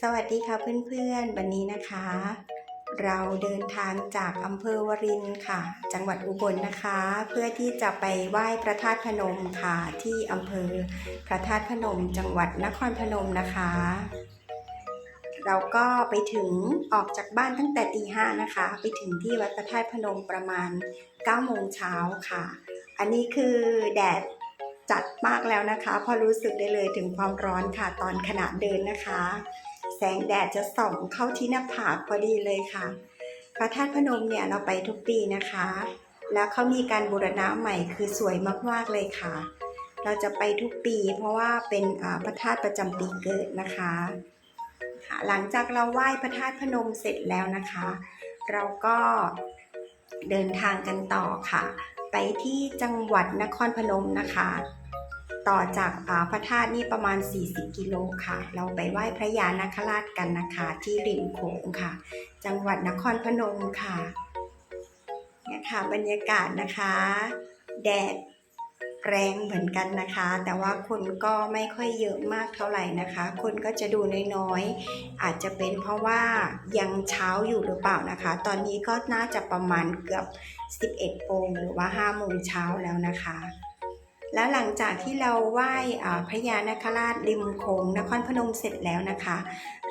สวัสดีค่ะเพื่อนๆ วันนี้นะคะ เราเดินทางจากอำเภอวรินค่ะ จังหวัดอุบลนะคะ เพื่อที่จะไปไหว้พระธาตุพนมค่ะ ที่อำเภอพระธาตุพนม จังหวัดนครพนมนะคะ เราก็ไปถึงออกจากบ้านตั้งแต่ตีห้านะคะ ไปถึงที่วัดพระธาตุพนมประมาณ9โมงเช้าค่ะ อันนี้คือแดดจัดมากแล้วนะคะ พอรู้สึกได้เลยถึงความร้อนค่ะตอนขณะเดินนะคะ แสงแดดจะส่องเข้าที่หน้าผากพอดีเลยค่ะ พระธาตุพนมเนี่ยเราไปทุกปีนะคะ แล้วเขามีการบูรณะใหม่คือสวยมากๆเลยค่ะ เราจะไปทุกปีเพราะว่าเป็นพระธาตุประจำปีเกิดนะคะค่ะหลังจากเราไหว้พระธาตุพนมเสร็จแล้วนะคะ เราก็เดินทางกันต่อค่ะ ไปที่จังหวัดนครพนมนะคะ ต่อจากอ่าพระธาตุนี่ประมาณ 40 กิโลค่ะ เราไปไหว้พระยานาคราชกันนะคะ ที่ริมโขงค่ะ จังหวัดนครพนมค่ะเนี่ยค่ะบรรยากาศนะคะ แดดแรงเหมือนกันนะคะ แต่ว่าคนก็ไม่ค่อยเยอะมากเท่าไหร่นะคะ คนก็จะดูน้อยๆ อาจจะเป็นเพราะว่ายังเช้าอยู่หรือเปล่านะคะ ตอนนี้ก็น่าจะประมาณเกือบ 11โมงหรือว่า5โมงเช้าแล้วนะคะ แล้วหลังจากที่เราไหว้พระยานาคราชริมโขงนครพนมเสร็จแล้วนะคะ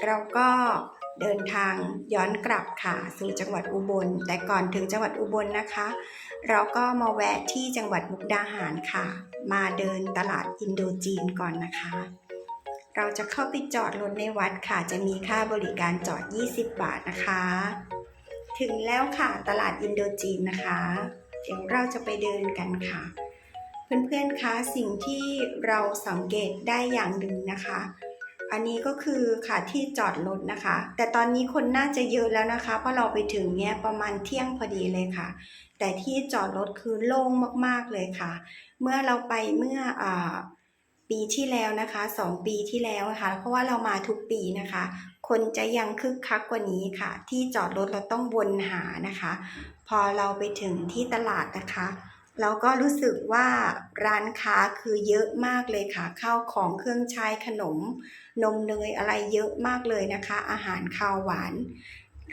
เราก็เดินทางย้อนกลับค่ะสู่จังหวัดอุบล แต่ก่อนถึงจังหวัดอุบลนะคะ เราก็มาแวะที่จังหวัดมุกดาหารค่ะ มาเดินตลาดอินโดจีนก่อนนะคะ เราจะเข้าไปจอดรถในวัดค่ะ จะมีค่าบริการจอด 20 บาทนะคะ ถึงแล้วค่ะตลาดอินโดจีนนะคะ เดี๋ยวเราจะไปเดินกันค่ะ เพื่อนๆ คะสิ่งที่เราสังเกตได้อย่างหนึ่งนะคะ อันนี้ก็คือค่ะที่จอดรถนะคะ แต่ตอนนี้คนน่าจะเยอะแล้วนะคะ เพราะเราไปถึงเนี่ยประมาณเที่ยงพอดีเลยค่ะ แต่ที่จอดรถคือโล่งมากๆเลยค่ะ เมื่อเราไปเมื่ออปีที่แล้วนะคะสองปีที่แล้วนะคะเพราะว่าเรามาทุกปีนะคะ คนจะยังคึกคักกว่านี้ค่ะ ที่จอดรถเราต้องวนหานะคะ พอเราไปถึงที่ตลาดนะคะ เราก็รู้สึกว่าร้านค้าคือเยอะมากเลยค่ะข้าวของเครื่องใช้ขนม นมเนยอะไรเยอะมากเลยนะคะ อาหารคาวหวาน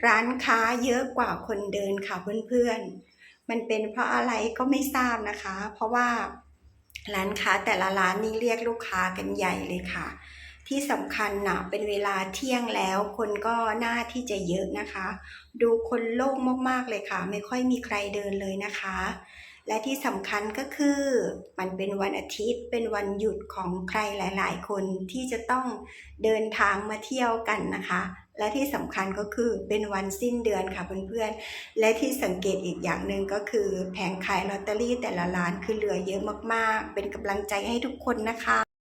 ร้านค้าเยอะกว่าคนเดินค่ะเพื่อนๆ มันเป็นเพราะอะไรก็ไม่ทราบนะคะ เพราะว่าร้านค้าแต่ละร้านนี่เรียกลูกค้ากันใหญ่เลยค่ะ ที่สำคัญนะเป็นเวลาเที่ยงแล้วคนก็น่าที่จะเยอะนะคะ ดูคนโล่งมากๆเลยค่ะ ไม่ค่อยมีใครเดินเลยนะคะ และที่สำคัญก็คือ มันเป็นวันอาทิตย์เป็นวันหยุดของใครหลาย ๆ คนที่จะต้องเดินทางมาเที่ยวกันนะคะ และที่สำคัญก็คือเป็นวันสิ้นเดือนค่ะเพื่อนๆ และที่สังเกตอีกอย่างหนึ่งก็คือแผงขายลอตเตอรี่แต่ละร้านคือเหลือเยอะมากๆ เป็นกำลังใจให้ทุกคนนะคะ